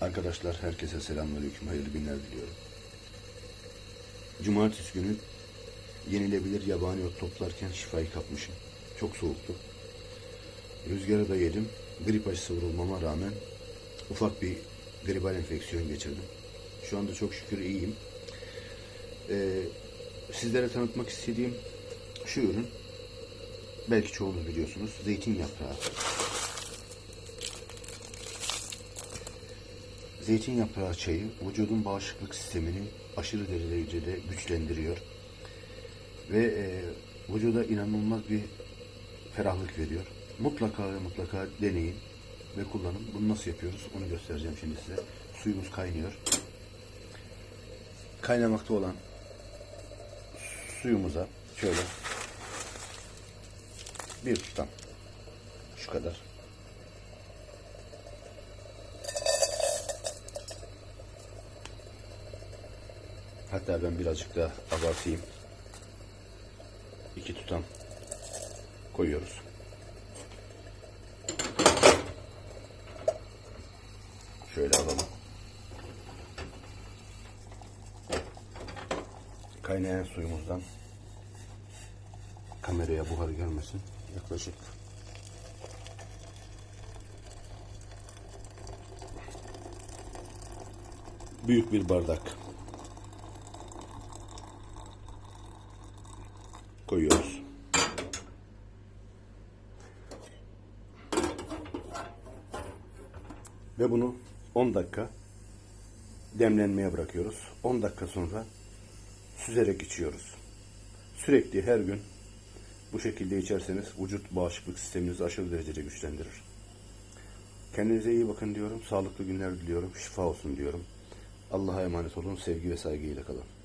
Arkadaşlar herkese selamünaleyküm. Hayırlı günler diliyorum. Cumartesi günü yenilebilir yabani ot toplarken şifayı kapmışım. Çok soğuktu. Rüzgarı da yedim. Grip aşısı vurulmama rağmen ufak bir gribal enfeksiyon geçirdim. Şu anda çok şükür iyiyim. Ee, sizlere tanıtmak istediğim şu ürün belki çoğunuz biliyorsunuz zeytin yaprağı. Zeytin yaprağı çayı vücudun bağışıklık sistemini aşırı derecede güçlendiriyor. Ve e, vücuda inanılmaz bir ferahlık veriyor. Mutlaka ve mutlaka deneyin ve kullanın. Bunu nasıl yapıyoruz onu göstereceğim şimdi size. Suyumuz kaynıyor. Kaynamakta olan suyumuza şöyle bir tutam şu kadar Hatta ben birazcık daha abartayım. İki tutam koyuyoruz. Şöyle alalım. Kaynayan suyumuzdan kameraya buhar gelmesin. Yaklaşık büyük bir bardak koyuyoruz. Ve bunu 10 dakika demlenmeye bırakıyoruz. 10 dakika sonra süzerek içiyoruz. Sürekli her gün bu şekilde içerseniz vücut bağışıklık sisteminizi aşırı derecede güçlendirir. Kendinize iyi bakın diyorum. Sağlıklı günler diliyorum. Şifa olsun diyorum. Allah'a emanet olun. Sevgi ve saygıyla kalın.